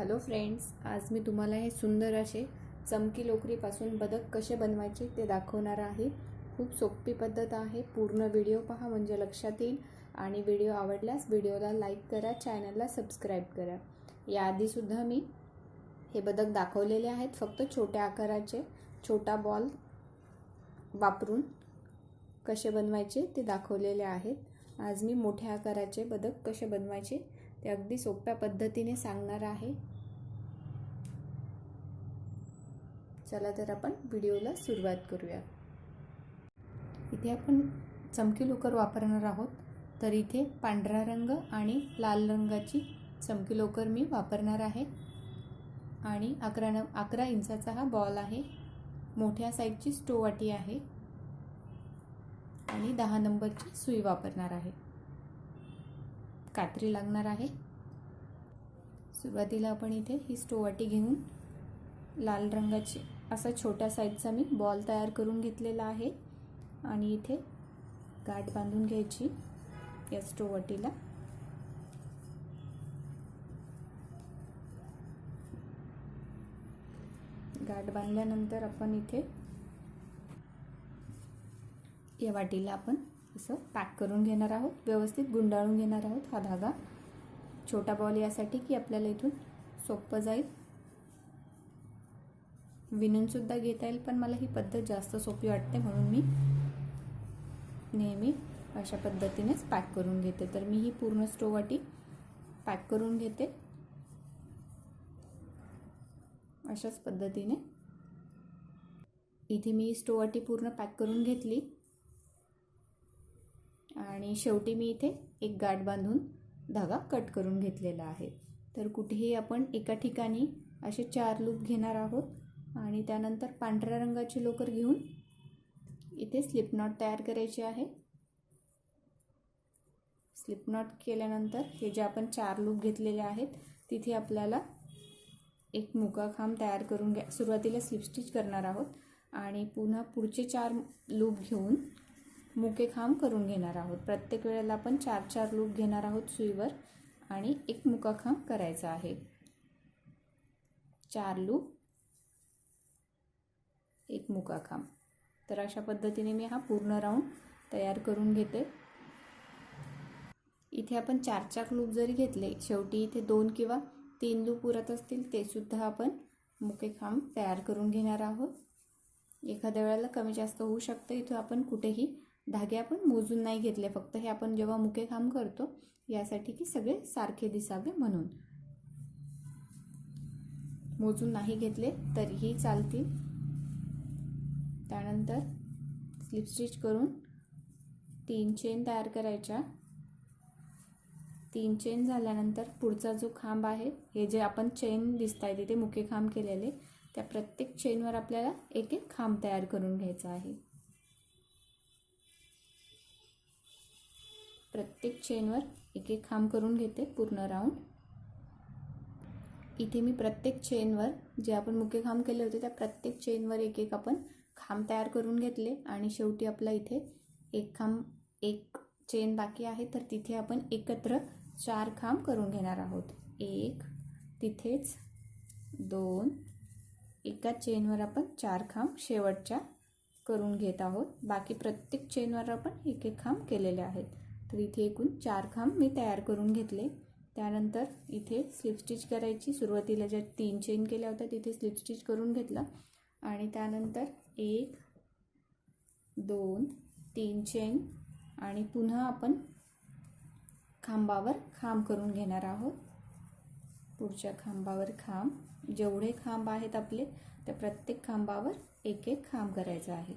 Hello friends आज मी तुम्हाला हे सुंदर असे चमकी लोकरीपासून बदक कसे बनवायचे ते दाखवणार आहे. खूप सोपी पद्धत आहे. पूर्ण व्हिडिओ पहा म्हणजे लक्षात येईल. आणि व्हिडिओ आवडल्यास व्हिडिओला लाईक करा चॅनलला सबस्क्राईब करा. याआधीसुद्धा मी हे बदक दाखवलेले आहेत. फक्त छोट्या आकाराचे छोटा बॉल वापरून कसे बनवायचे ते दाखवलेले आहेत. आज मी मोठ्या आकाराचे बदक कसे बनवायचे ते अगदी सोप्या पद्धतीने सांगणार आहे. चला तर आपण व्हिडिओला सुरुवात करूया. इथे आपण चमकी लोकर वापरणार आहोत. तर इथे पांढरा रंग आणि लाल रंगाची चमकी लोकर मी वापरणार आहे. आणि अकरा न अकरा इंचाचा हा बॉल आहे. मोठ्या साईजची स्टोवाटी आहे. आणि दहा नंबरची सुई वापरणार आहे. कात्री लागणार आहे. सुरुवातीला आपण इथे ही स्टोवाटी घेऊन लाल रंगाची असा छोट्या साईजचा मी बॉल तयार करून घेतलेला आहे. आणि इथे गाठ बांधून घ्यायची या स्टोवटीला गाठ बांधल्यानंतर आपण इथे या वाटीला आपण असं पॅक करून घेणार आहोत. व्यवस्थित गुंडाळून घेणार आहोत हा धागा. छोटा बॉल यासाठी की आपल्याला इथून सोपं जाईल. विणूनसुद्धा घेता येईल पण मला ही पद्धत जास्त सोपी वाटते म्हणून मी नेहमी अशा पद्धतीनेच पॅक करून घेते. तर मी ही पूर्ण स्टोवाटी पॅक करून घेते. अशाच पद्धतीने. इथे मी स्टोवाटी पूर्ण पॅक करून घेतली. आणि शेवटी मी इथे एक गाठ बांधून धागा कट करून घेतलेला आहे. तर कुठेही आपण एका ठिकाणी असे चार लूप घेणार आहोत. आणि त्यानंतर पांढऱ्या रंगाची लोकर घेऊन इथे स्लिप नॉट तयार करायची आहे. स्लिप नॉट केल्यानंतर हे जे आपण चार लूप घेतलेले आहेत तिथे आपल्याला एक मुका खांब तयार करून घ्या सुरुवातीला स्लिप स्टिच करणार आहोत आणि पुन्हा पुढचे चार लूप घेऊन मुके खांब करून घेणार आहोत. प्रत्येक वेळेला आपण चार चार लूप घेणार आहोत सुईवर आणि एक मुका खांब करायचा आहे. चार लूप एक मुका खांब तर अशा पद्धतीने मी हा पूर्ण राऊंड तयार करून घेते. इथे आपण चार चार लूप जरी घेतले शेवटी इथे दोन किंवा तीन लूप उरत असतील ते सुद्धा आपण मुके खांब तयार करून घेणार आहोत. एखाद्या वेळेला कमी जास्त होऊ शकतं. इथं आपण कुठेही धागे आपण मोजून नाही घेतले. फक्त हे आपण जेव्हा मुके खांब करतो यासाठी की सगळे सारखे दिसावे म्हणून. मोजून नाही घेतले तरीही चालतील. त्यानंतर स्लिप स्टिच करून तीन चेन तयार करायच्या. तीन चेन झाल्यानंतर पुढचा जो खांब आहे हे जे आपण चेन दिसत आहे तिथे मुके खांब केलेले त्या प्रत्येक चेनवर आपल्याला एक एक खांब तयार करून घ्यायचा आहे. प्रत्येक चेनवर एक एक खांब करून घेते पूर्ण राऊंड इथे मी प्रत्येक चेनवर जे आपण मुके खांब केले होते त्या प्रत्येक चेनवर एक एक आपण खांब तयार करून घेतले आणि शेवटी आपला इथे एक खांब एक चेन बाकी आहे. तर तिथे आपण एकत्र चार खांब करून घेणार आहोत. एक तिथेच दोन. एका चेनवर आपण चार खांब शेवटच्या करून घेत आहोत. बाकी प्रत्येक चेनवर आपण एक एक खांब केलेले आहेत. तर इथे एकूण चार खांब मी तयार करून घेतले. त्यानंतर इथे स्लिप स्टिच करायची. सुरुवातीला ज्या तीन चेन केल्या होत्या तिथे स्लिप स्टिच करून घेतला. आणि त्यानंतर एक दोन तीन चेन आणि पुन्हा आपण खांबावर खांब करून घेणार आहोत. पुढच्या खांबावर खांब. जेवढे खांब आहेत आपले त्या प्रत्येक खांबावर एक एक खांब करायचा आहे.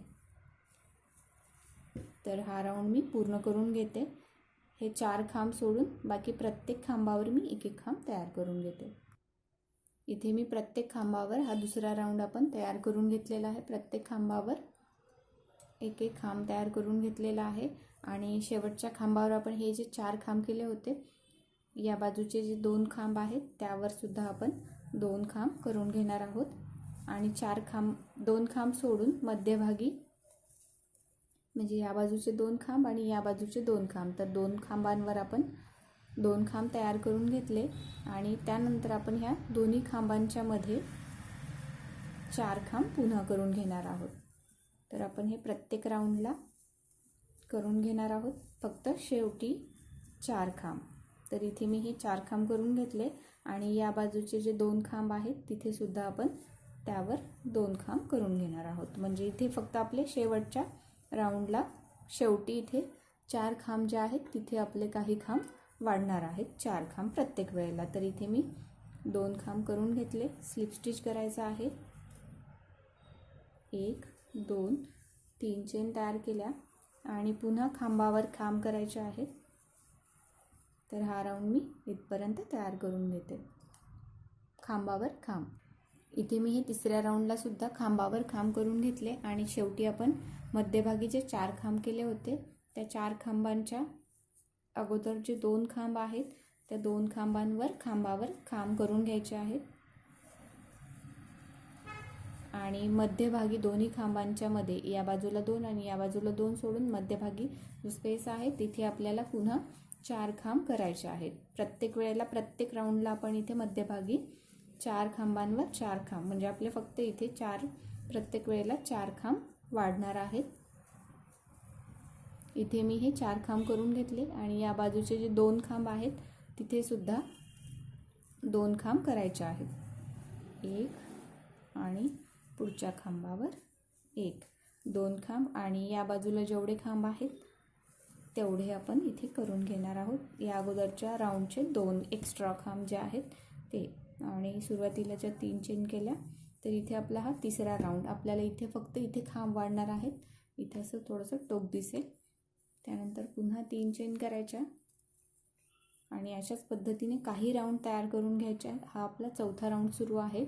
तर हा राऊंड मी पूर्ण करून घेते. हे चार खांब सोडून बाकी प्रत्येक खांबावर मी एक एक खांब तयार करून घेते. इथे मी प्रत्येक खांबावर हा दुसरा राऊंड आपण तयार करून घेतलेला आहे. प्रत्येक खांबावर एक एक खांब तयार करून घेतलेला आहे. आणि शेवटच्या खांबावर आपण हे जे चार खांब केले होते या बाजूचे जे दोन खांब आहेत त्यावर सुद्धा आपण दोन खांब करून घेणार आहोत. आणि चार खांब दोन खांब सोडून मध्यभागी म्हणजे या बाजूचे दोन खांब आणि या बाजूचे दोन खांब. तर दोन खांबांवर आपण दोन खांब तयार करून घेतले आणि त्यानंतर आपण ह्या दोन्ही खांबांच्या मध्ये चार खांब पुन्हा करून घेणार आहोत. तर आपण हे प्रत्येक राऊंडला करून घेणार आहोत. फक्त शेवटी चार खांब. तर इथे मी हे चार खांब करून घेतले आणि या बाजूचे जे दोन खांब आहेत तिथे सुद्धा आपण त्यावर दोन खांब करून घेणार आहोत. म्हणजे इथे फक्त आपले शेवटच्या राऊंडला शेवटी इथे चार खांब जे आहेत तिथे आपले काही खांब वाढणार आहेत. चार खांब प्रत्येक वेळेला. तर इथे मी दोन खांब करून घेतले. स्लिप स्टिच करायचं आहे. एक दोन तीन चेन तयार केल्या. आणि पुन्हा खांबावर खांब करायचे आहेत. तर हा राऊंड मी इथपर्यंत तयार करून घेते. खांबावर खांब. इथे मी हे तिसऱ्या राऊंडला सुद्धा खांबावर खांब करून घेतले. आणि शेवटी आपण मध्यभागी जे चार खांब केले होते त्या चार खांबांच्या अगोदर जे दोन खांब आहेत. त्या दोन खांबांवर खांबावर खांब करून घ्यायचे आहेत. आणि मध्यभागी दोन्ही खांबांच्या मध्ये या बाजूला दोन आणि या बाजूला दोन सोडून मध्यभागी जो स्पेस आहे तिथे आपल्याला पुन्हा चार खांब करायचे आहेत. प्रत्येक वेळेला प्रत्येक राऊंडला आपण इथे मध्यभागी चार खांबांवर चार खांब म्हणजे आपले फक्त इथे चार प्रत्येक वेळेला चार खांब वाढणार आहेत. इथे मी हे चार खांब करून घेतले आणि या बाजूचे जे दोन खांब आहेत तिथे सुद्धा दोन खांब करायचे आहेत. एक आणि पुढच्या खांबावर एक. दोन खांब आणि या बाजूला जेवढे खांब आहेत तेवढे आपण इथे करून घेणार आहोत. या अगोदरच्या राऊंडचे दोन एक्स्ट्रा खांब जे आहेत ते. आणि सुरुवातीला ज्या तीन चेन केल्या तर इथे आपला हा तिसरा राऊंड. आपल्याला इथे फक्त इथे खांब वाढणार आहेत. इथे असं थोडंसं टोक दिसेल. त्यानंतर पुन्हा तीन चेन करायच्या. आणि अशाच पद्धतीने काही राऊंड तयार करून घ्यायच्या. हा आपला चौथा राऊंड सुरू आहे.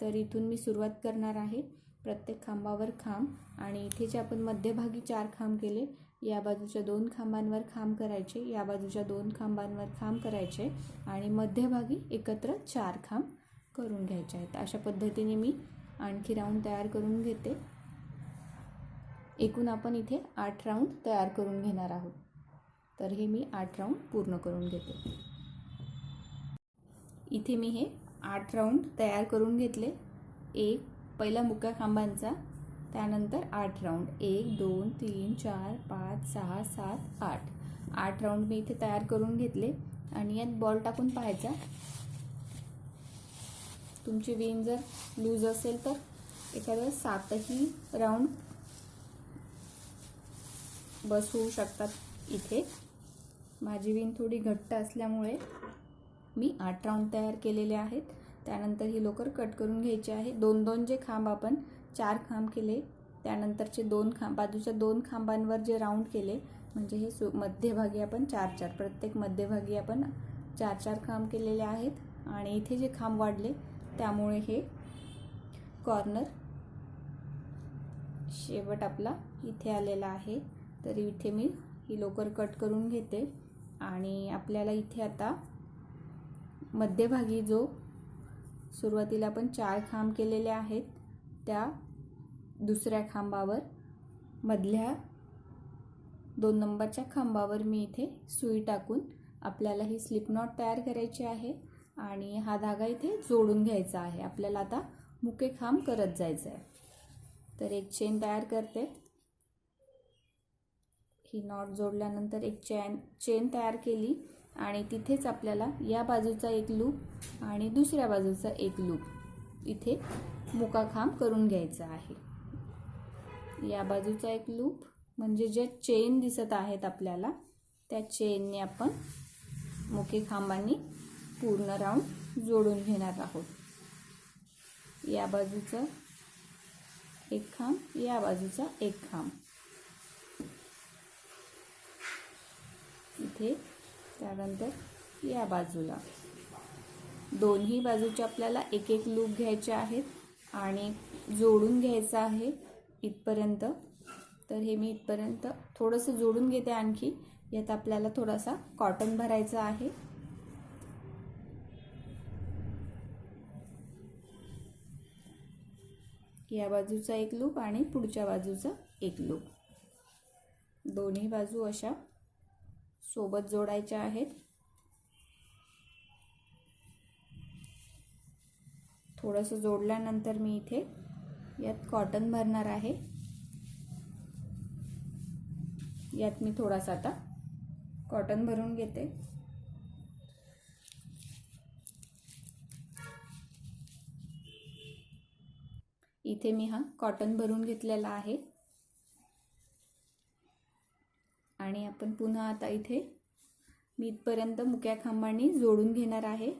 तर इथून मी सुरुवात करणार आहे. प्रत्येक खांबावर खांब आणि इथे जे आपण मध्यभागी चार खांब केले या बाजूच्या दोन खांबांवर खांब करायचे या बाजूच्या दोन खांबांवर खांब करायचे आणि मध्यभागी एकत्र चार खांब करून घ्यायचे आहेत. अशा पद्धतीने मी आणखी राऊंड तयार करून घेते. एकूण आपण इथे आठ राऊंड तयार करून घेणार आहोत. तर हे मी आठ राऊंड पूर्ण करून घेते. इथे मी हे आठ राऊंड तयार करून घेतले. एक पहिला मुक्या खांबांचा त्यानंतर आठ राऊंड एक दोन तीन चार पाच सहा सात आठ. आठ राऊंड मी इथे तयार करून घेतले. आणि यात बॉल टाकून पाहायचा. तुमची विन जर लूज असेल तर एखाद्या सातही राऊंड बस होऊ शकतात इथे. माझी विण थोडी घट्ट असल्यामुळे मी आठ राऊंड तयार केलेले आहेत. त्यानंतर ही लोकर कट करून घ्यायची आहे. दोन दोन जे खांब आपण चार खांब केले त्यानंतरचे दोन खांब बाजूच्या दोन खांबांवर जे राऊंड केले म्हणजे हे सु मध्यभागी आपण चार चार प्रत्येक मध्यभागी आपण चार चार खांब केलेले आहेत. आणि इथे जे खांब वाढले त्यामुळे हे कॉर्नर शेवट आपला इथे आलेला आहे. तर इथे मी ही लोकर कट करून घेते. आणि आपल्याला इथे आता मध्यभागी जो सुरुवातीला आपण चार खांब केलेले आहेत त्या दुसऱ्या खांबावर मधल्या दोन नंबरच्या खांबावर मी इथे सुई टाकून आपल्याला ही स्लिप नॉट तयार करायची आहे. आणि हा धागा इथे जोडून घ्यायचा आहे. आपल्याला आता मुके खांब करत जायचं आहे तर एक चेन तयार करते. ही नॉट जोडल्यानंतर एक चेन चेन तयार केली आणि तिथेच आपल्याला या बाजूचा एक लूप आणि दुसऱ्या बाजूचा एक लूप इथे मुकाखांब करून घ्यायचा आहे. या बाजूचा एक लूप म्हणजे जे चेन दिसत आहेत आपल्याला त्या चेनने आपण मुके खांबांनी पूर्ण राऊंड जोडून घेणार आहोत. या बाजूचा एक खांब या बाजूचा एक खांब. इथे. त्यानंतर या बाजूला. दोन्ही बाजूचे आपल्याला एक एक लूप घ्यायचे आहेत आणि जोडून घ्यायचं आहे इथपर्यंत. तर हे मी इथपर्यंत थोडंसं जोडून घेते आणखी. यात आपल्याला थोडासा कॉटन भरायचा आहे. या बाजूचा एक लूप आणि पुढच्या बाजूचा एक लूप दोन्ही बाजू अशा सोबत जोडायच्या आहेत. थोडंसं जोडल्यानंतर मी इथे यात कॉटन भरणार आहे. यात मी थोडासा आता कॉटन भरून घेते. इथे मी हा कॉटन भरून घेतलेला आहे. आणि आपण पुन्हा आता इथे मी इथपर्यंत मुक्या खांबांनी जोडून घेणार आहे.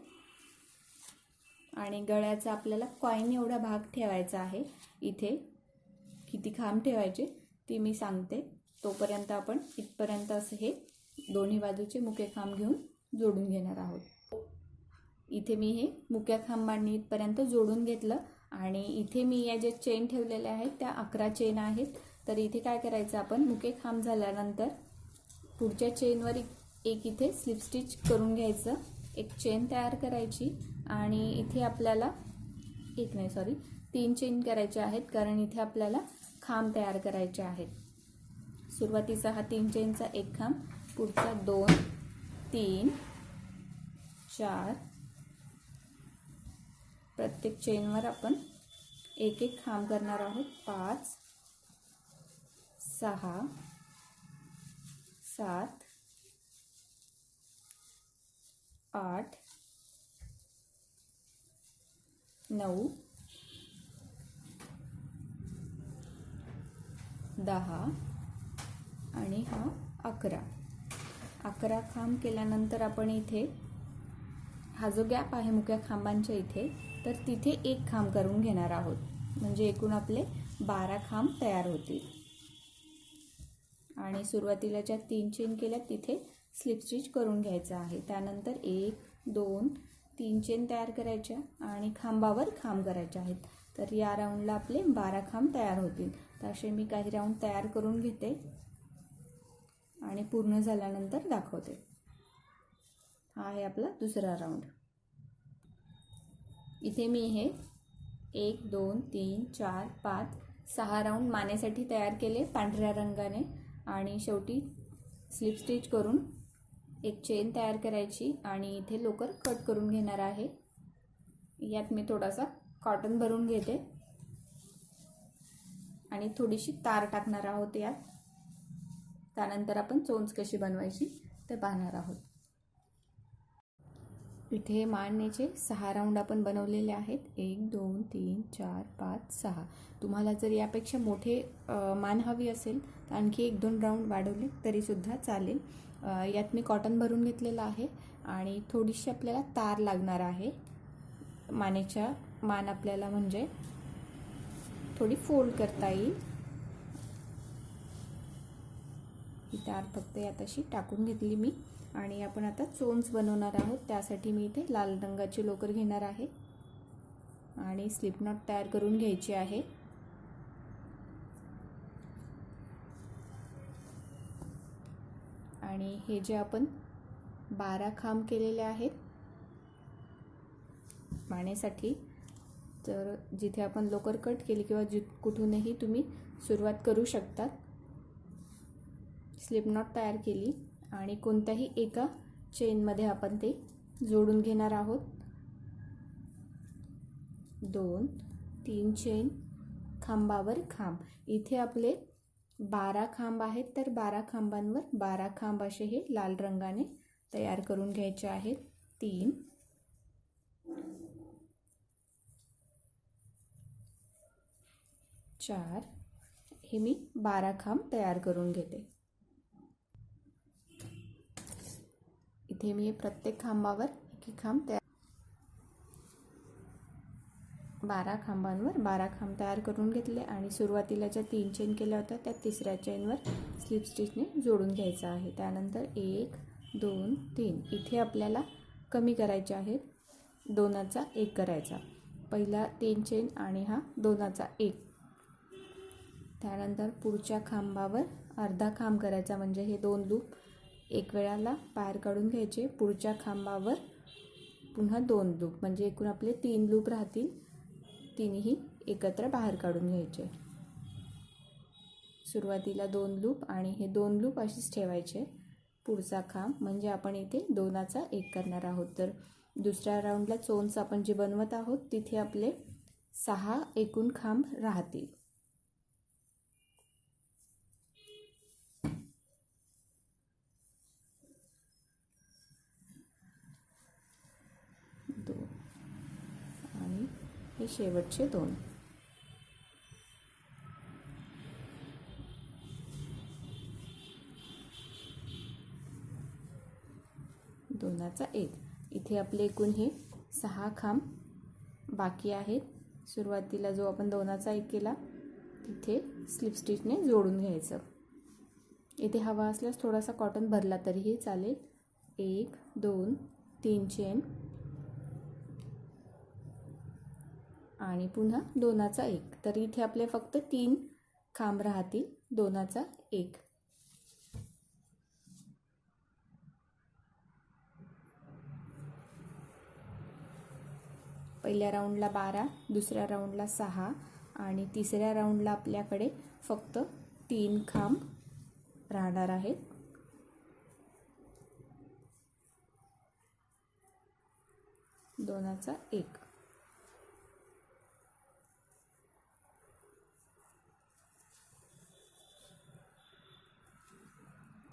आणि गळ्याचा आपल्याला कॉईन एवढा भाग ठेवायचा आहे. इथे किती खांब ठेवायचे ती मी सांगते. तोपर्यंत आपण इथपर्यंत असं हे दोन्ही बाजूचे मुके खांब घेऊन जोडून घेणार आहोत. इथे मी हे मुक्या खांबांनी इथपर्यंत जोडून घेतलं आणि इथे मी या ज्या चेन ठेवलेल्या आहेत त्या अकरा चेन आहेत. तर इथे काय करायचं आपण? मुके खांब झाल्यानंतर पुढच्या चेनवर एक इथे स्लिप स्टिच करून घ्यायचं. एक चेन तयार करायची आणि इथे आपल्याला एक नाही सॉरी तीन चेन करायचे आहेत कारण इथे आपल्याला खांब तयार करायचे आहेत. सुरुवातीचा हा तीन चेनचा एक खांब पुढचा दोन तीन चार. प्रत्येक चेनवर आपण एक एक खांब करणार आहोत. पाच सहा सात आठ नऊ दहा आणि हा अकरा. अकरा खांब केल्यानंतर आपण इथे हा जो गॅप आहे मुख्या खांबांच्या इथे तर तिथे एक खांब करून घेणार आहोत. म्हणजे एकूण आपले बारा खांब तयार होतील. आणि सुरुवातीला ज्या तीन चेन केल्या तिथे स्लिप स्टिच करून घ्यायचं आहे. त्यानंतर एक दोन तीन चेन तयार करायच्या आणि खांबावर खांब करायचे आहेत. तर या राऊंडला आपले बारा खांब तयार होतील. तर असे मी काही राऊंड तयार करून घेते आणि पूर्ण झाल्यानंतर दाखवते. हा आहे आपला दुसरा राऊंड इथे मी हे एक दोन तीन चार पाच सहा राऊंड मानेसाठी तयार केले पांढऱ्या रंगाने. आणि शेवटी स्लिप स्टिच करून एक चेन तयार करायची आणि इथे लोकर कट करून घेणार आहे. यात मी थोडासा कॉटन भरून घेते. आणि थोडीशी तार टाकणार आहोत यात. त्यानंतर आपण चोंच कशी बनवायची ते पाहणार आहोत. इथे मांडणीचे सहा राऊंड आपण बनवलेले आहेत. एक दोन तीन चार पाच सहा. तुम्हाला जर यापेक्षा मोठे मान हवी असेल तर आणखी एक दोन राऊंड वाढवले तरीसुद्धा चालेल. यात मी कॉटन भरून घेतलेलं आहे आणि थोडीशी आपल्याला तार लागणार आहे. मानेच्या मान आपल्याला म्हणजे थोडी फोल्ड करता येईल. ही तार फक्त यात अशी टाकून घेतली मी. आणि आपण आता चोंच बनवणार आहोत. त्यासाठी मी इथे लाल रंगाची लोकर घेणार आहे. आणि स्लिप नॉट तयार करून घ्यायची आहे. आणि हे जे आपण बारा खांब केलेले आहेत पाण्यासाठी तर जिथे आपण लोकर कट केली किंवा जि कुठूनही तुम्ही सुरुवात करू शकतात. स्लिप नॉट तयार केली. आणि कोणत्याही एका चेनमध्ये आपण ते जोडून घेणार आहोत. दोन तीन चेन खांबावर खांब. इथे आपले बारा खांब आहेत तर बारा खांबांवर बारा खांब असे हे लाल रंगाने तयार करून घ्यायचे आहेत. तीन चार हे मी बारा खांब तयार करून घेते. इथे मी प्रत्येक खांबावर एक खांब तयार बारा खांबांवर बारा खांब तयार करून घेतले आणि सुरुवातीला ज्या तीन चेन केल्या होत्या त्या तिसऱ्या चेनवर स्लिप स्टिचने जोडून घ्यायचं आहे. त्यानंतर एक दोन तीन. इथे आपल्याला कमी करायचे आहेत. दोनाचा एक करायचा. पहिला तीन चेन आणि हा दोनाचा एक. त्यानंतर पुढच्या खांबावर अर्धा खांब करायचा म्हणजे हे दोन लूप एक वेळाला बाहेर काढून घ्यायचे. पुढच्या खांबावर पुन्हा दोन लूप म्हणजे एकूण आपले तीन लूप राहतील. तिन्ही एकत्र बाहेर काढून घ्यायचे. सुरुवातीला दोन लूप आणि हे दोन लूप असेच ठेवायचे. पुढचा खांब म्हणजे आपण इथे दोनाचा एक करणार आहोत. तर दुसऱ्या राऊंडला चोन्स आपण जे बनवत आहोत तिथे आपले सहा एकूण खांब राहतील. शेवटचे दोन. दोनाचा एक. इथे आपले एकूण हे सहा खांब बाकी आहेत. सुरुवातीला जो आपण दोनाचा एक केला तिथे स्लिप स्टिचने जोडून घ्यायचं. इथे हवा असल्यास थोडासा कॉटन भरला तरीही चालेल. एक दोन तीन चेन आणि पुन्हा दोनाचा एक. तर इथे आपले फक्त तीन खांब राहतील. दोनाचा एक. पहिल्या राऊंडला बारा दुसऱ्या राऊंडला सहा आणि तिसऱ्या राऊंडला आपल्याकडे फक्त तीन खांब राहणार आहेत. दोनाचा एक.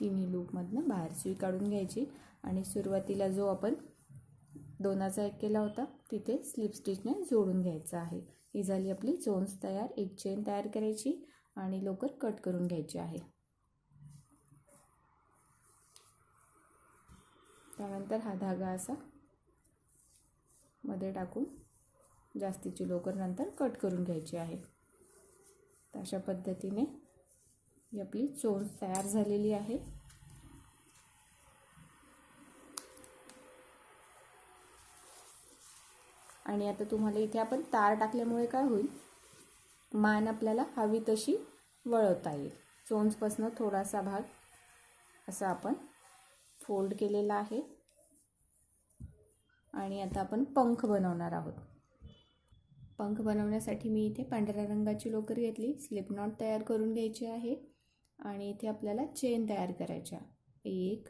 तिन्ही लूपमधनं बाहेर सुई काढून घ्यायची. आणि सुरुवातीला जो आपण दोनाचा एक केला होता तिथे स्लिप स्टिचने जोडून घ्यायचा आहे. ही झाली आपली झोन्स तयार. एक चेन तयार करायची आणि लवकर कट करून घ्यायची आहे. त्यानंतर हा धागा असा मध्ये टाकून जास्तीची लोकर नंतर कट करून घ्यायची आहे. अशा पद्धतीने ही आपली चोर तयार झालेली आहे. आणि आता तुम्हाला इथे आपण तार टाकल्यामुळे काय होईल? मान आपल्याला हवी तशी वळवता येईल. चोन्सपासनं थोडासा भाग असा आपण फोल्ड केलेला आहे. आणि आता आपण पंख बनवणार आहोत. पंख बनवण्यासाठी मी इथे पांढऱ्या रंगाची लोकर घेतली. स्लिप नॉट तयार करून घ्यायची आहे. आणि इथे आपल्याला चेन तयार करायच्या. एक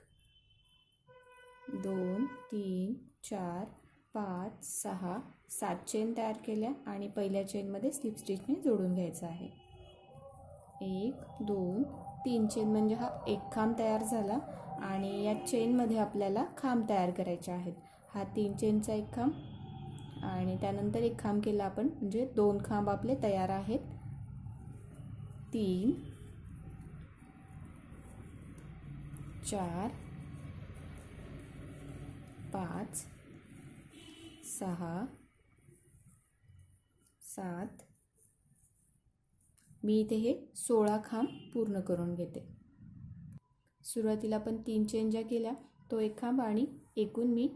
दोन तीन चार पाच सहा सात चेन तयार केल्या आणि पहिल्या चेनमध्ये स्लिप स्टिचने जोडून घ्यायचं आहे. एक दोन तीन चेन म्हणजे हा एक खांब तयार झाला आणि या चेनमध्ये आपल्याला खांब तयार करायचे आहेत. हा तीन चेनचा एक खांब आणि त्यानंतर एक खांब केला आपण म्हणजे दोन खांब आपले तयार आहेत. तीन चार पाच सहा सात. मी इथे हे सोळा खांब पूर्ण करून घेते. सुरुवातीला आपण तीन चेन ज्या केल्या तो एक खांब आणि एकूण मी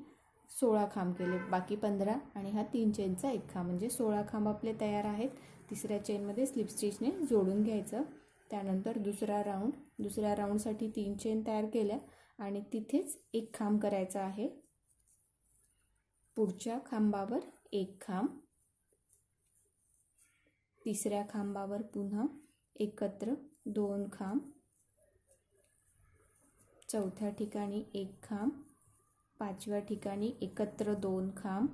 सोळा खांब केले. बाकी पंधरा आणि हा तीन चेनचा एक खांब. म्हणजे सोळा खांब आपले तयार आहेत. तिसऱ्या चेनमध्ये स्लिप स्टिचने जोडून घ्यायचं. त्यानंतर दुसरा राऊंड दुसऱ्या राऊंडसाठी तीन चेन तयार केल्या आणि तिथेच एक खांब करायचा आहे. पुढच्या खांबावर एक खांब तिसऱ्या खांबावर पुन्हा एकत्र दोन खांब चौथ्या ठिकाणी एक खांब पाचव्या ठिकाणी एकत्र दोन खांब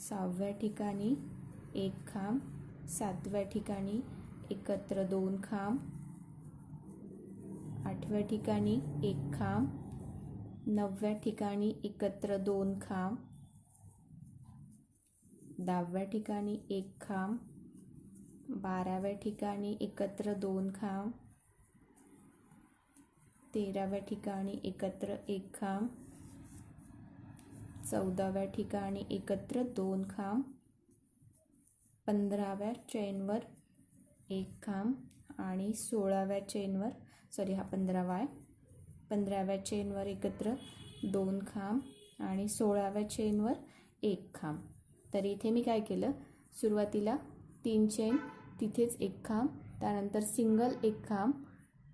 सहाव्या ठिकाणी एक खांब सातव्या ठिकाणी एकत्र दोन खांब. आठव्या ठिकाणी एक खांब. नवव्या ठिकाणी एकत्र दोन खांब. दहाव्या ठिकाणी एक खांब. बाराव्या ठिकाणी एकत्र दोन खांब. तेराव्या ठिकाणी एकत्र एक खांब. चौदाव्या ठिकाणी एकत्र दोन खांब. पंधराव्या चैनवर एक खांब आणि सोळाव्या चेनवर सॉरी हा पंधरावा आहे पंधराव्या चेनवर एकत्र दोन खांब आणि सोळाव्या चेनवर एक खांब. तर इथे मी काय केलं? सुरुवातीला तीन चेन तिथेच एक खांब त्यानंतर सिंगल एक खांब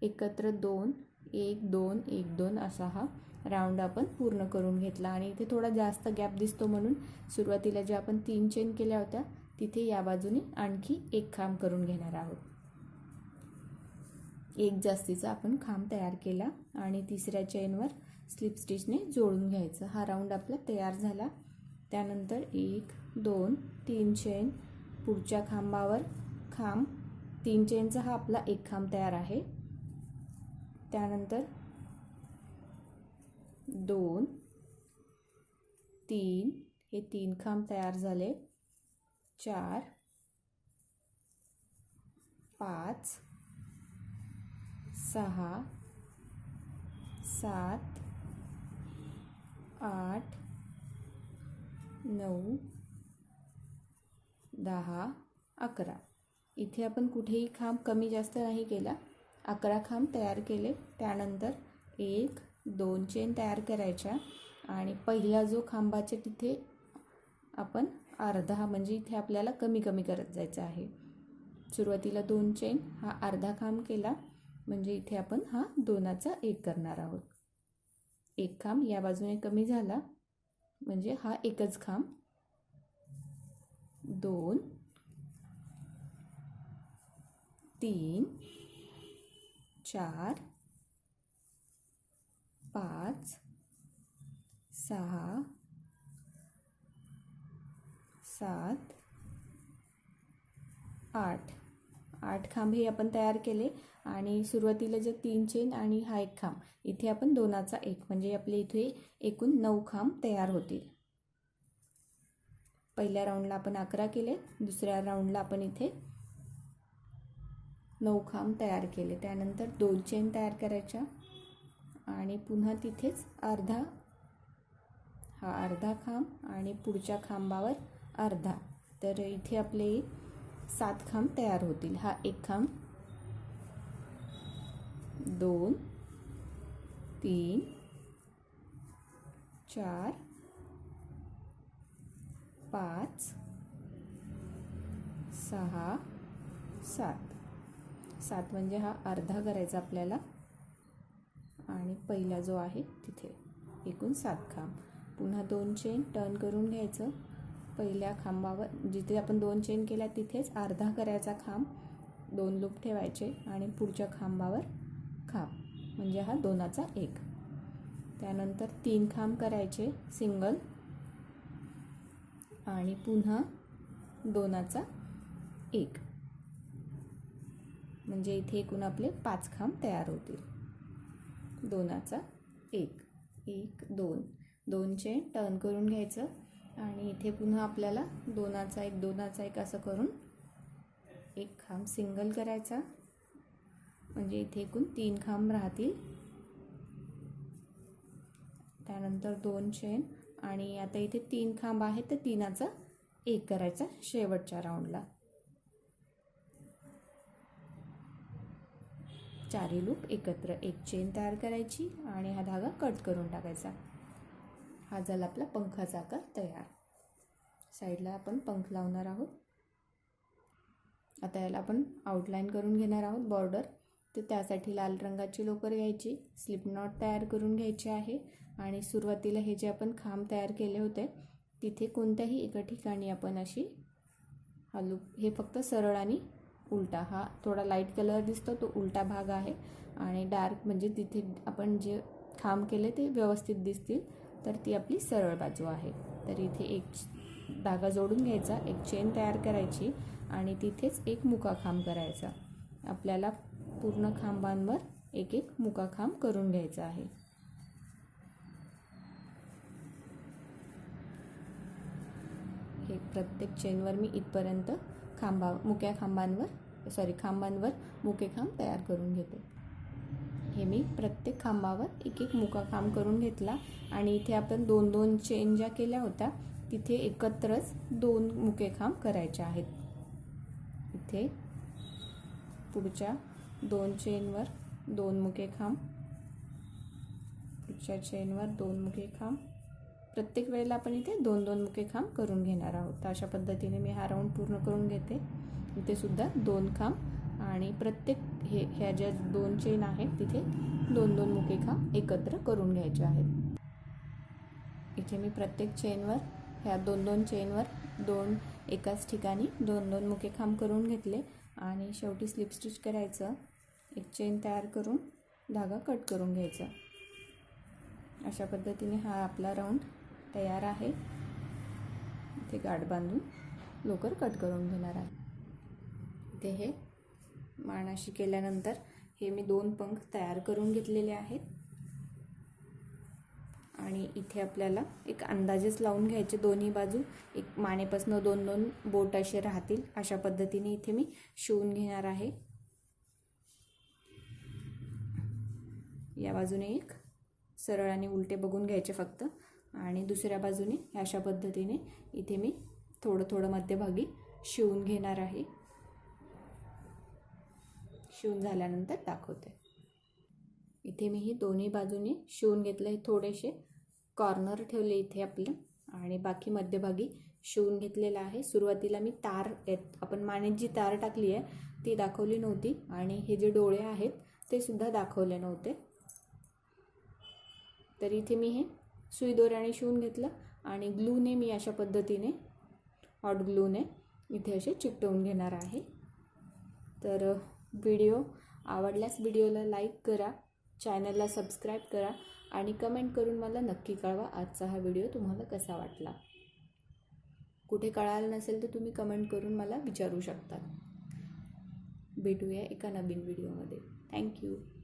एकत्र दोन एक दोन एक दोन असा हा राऊंड आपण पूर्ण करून घेतला. आणि इथे थोडा जास्त गॅप दिसतो म्हणून सुरुवातीला ज्या आपण तीन चेन केल्या होत्या तिथे या बाजूने आणखी एक खांब करून घेणार आहोत. एक जास्तीचा आपण खांब तयार केला आणि तिसऱ्या चेनवर स्लिप स्टिचने जोडून घ्यायचं. हा राऊंड आपला तयार झाला. त्यानंतर एक दोन तीन चेन पुढच्या खांबावर खांब. तीन चेनचा हा आपला एक खांब तयार आहे. त्यानंतर दोन तीन हे तीन खांब तयार झाले. चार पाच सहा सात आठ नऊ दहा अकरा. इथे आपण कुठेही खांब कमी जास्त नाही केला. अकरा खांब तयार केले. त्यानंतर एक दोन चेन तयार करायच्या. आणि पहिला जो खांबाच्या तिथे आपण अर्धा म्हणजे इथे आपल्याला कमी कमी करत जायचं आहे. सुरुवातीला दोन चेन हा अर्धा खांब केला म्हणजे इथे आपण हा दोनाचा एक करणार आहोत. एक खांब या बाजूने कमी झाला म्हणजे हा एकच खांब दोन तीन चार पाच सहा सात आठ. आठ खांब हे आपण तयार केले आणि सुरुवातीला जे तीन चेन आणि हा एक खांब. इथे आपण दोनाचा एक म्हणजे आपले इथे एकूण नऊ खांब तयार होतील. पहिल्या राऊंडला आपण अकरा केले दुसऱ्या राऊंडला आपण इथे नऊ खांब तयार केले. त्यानंतर दोन चेन तयार करायच्या आणि पुन्हा तिथेच अर्धा हा अर्धा खांब आणि पुढच्या खांबावर अर्धा. तर इथे आपले सात खांब तयार होतील. हा एक खांब दोन तीन चार पाच सहा सात. सात म्हणजे हा अर्धा करायचा आपल्याला. आणि पहिला जो आहे तिथे एकूण सात खांब. पुन्हा दोन चेन टर्न करून घ्यायचं. पहिल्या खांबावर जिथे आपण दोन चेन केल्या तिथेच अर्धा करायचा खांब दोन लूप ठेवायचे आणि पुढच्या खांबावर खांब. म्हणजे हा दोनाचा एक. त्यानंतर तीन खांब करायचे सिंगल आणि पुन्हा दोनाचा एक. म्हणजे इथे एकूण आपले पाच खांब तयार होतील. दोनाचा एक. एक दोन. दोनचे टर्न करून घ्यायचं. आणि इथे पुन्हा आपल्याला दोनाचा एक दोनाचा एक असं करून एक खांब सिंगल करायचा. म्हणजे इथे एकूण तीन खांब राहतील. त्यानंतर दोन चेन आणि आता इथे तीन खांब आहेत तर तीनाचा एक करायचा शेवटच्या राऊंडला चारी लूप एकत्र एक चेन तयार करायची आणि हा धागा कट करून टाकायचा. हा झाला आपला पंखाचा आकार तयार. साईडला आपण पंख लावणार आहोत. आता याला आपण आउटलाईन करून घेणार आहोत बॉर्डर तर त्यासाठी लाल रंगाची लोकर घ्यायची स्लिप नॉट तयार करून घ्यायची आहे आणि सुरुवातीला हे जे आपण खांब तयार केले होते तिथे कोणत्याही एका ठिकाणी आपण अशी हा लूप हे फक्त सरळ आणि उलटा हा थोडा लाइट कलर दिसतो तो उलटा भाग आहे. आणि डार्क म्हणजे तिथे आपण जे खांब केले ते व्यवस्थित दिसतील. तर ती आपली सरळ बाजू आहे. तर इथे एक धागा जोडून घ्यायचा एक चेन तयार करायची आणि तिथेच एक मुका खांब करायचा. आपल्याला पूर्ण खांबांवर एक एक मुका खांब करून घ्यायचा आहे. हे प्रत्येक चेनवर मी इथपर्यंत खांबा मुक्या खांबांवर सॉरी खांबांवर मुके खांब तयार करून घेते. हे मी. प्रत्येक खांबावर एक एक मुका खांब करून घेतला आणि इथे आपण दोन दोन चेन ज्या केल्या होत्या तिथे एकत्रच दोन मुके खांब करायचे आहेत. इथे पुढच्या दोन चेनवर दोन मुके खांब पुढच्या चेनवर दोन मुके खांब प्रत्येक वेळेला आपण इथे दोन दोन मुके खांब करून घेणार आहोत. तर अशा पद्धतीने मी हा राऊंड पूर्ण करून घेते. इथे सुद्धा दोन खांब आणि प्रत्येक हे ह्या ज्या दोन चेन आहेत तिथे दोन दोन मुके खांब एकत्र करून घ्यायचे आहेत. इथे मी प्रत्येक चेनवर ह्या दोन दोन चेनवर दोन एकाच ठिकाणी दोन दोन मुके खांब करून घेतले आणि शेवटी स्लिप स्टिच करायचं. एक चेन तयार करून धागा कट करून घ्यायचा. अशा पद्धतीने हा आपला राऊंड तयार आहे. इथे गाठ बांधून लोकर कट करून घेणार आहे. इथे हे माणाशी केल्यानंतर हे मी दोन पंख तयार करून घेतलेले आहेत. आणि इथे आपल्याला एक अंदाजेच लावून घ्यायचे दोन्ही बाजू. एक मानेपासनं दोन दोन बोट असे राहतील. अशा पद्धतीने इथे मी शिवून घेणार आहे. या बाजूने एक सरळ आणि उलटे बघून घ्यायचे फक्त. आणि दुसऱ्या बाजूने अशा पद्धतीने इथे मी थोडं थोडं मध्यभागी शिवून घेणार आहे. शिवून झाल्यानंतर दाखवते. इथे मी ही दोन्ही बाजूने शिवून घेतलं हे थोडेसे. कॉर्नर ठेवले इथे आपले. आणि बाकी मध्यभागी शिवून घेतलेलं आहे. सुरुवातीला मी तार येत आपण मानेत जी तार टाकली आहे ती दाखवली नव्हती. आणि हे जे डोळे आहेत ते सुद्धा दाखवले नव्हते. तर इथे मी हे सुई दोऱ्याने शिवून घेतलं. आणि ग्लूने मी अशा पद्धतीने हॉट ग्लूने इथे असे चिकटवून घेणार आहे. तर व्हिडिओ आवडल्यास व्हिडिओला लाईक करा चॅनलला सबस्क्राईब करा आणि कमेंट करून मला नक्की कळवा आजचा हा व्हिडिओ तुम्हाला कसा वाटला. कुठे कळालं नसेल तर तुम्ही कमेंट करून मला विचारू शकता. भेटूया एका नवीन व्हिडिओमध्ये. थँक्यू.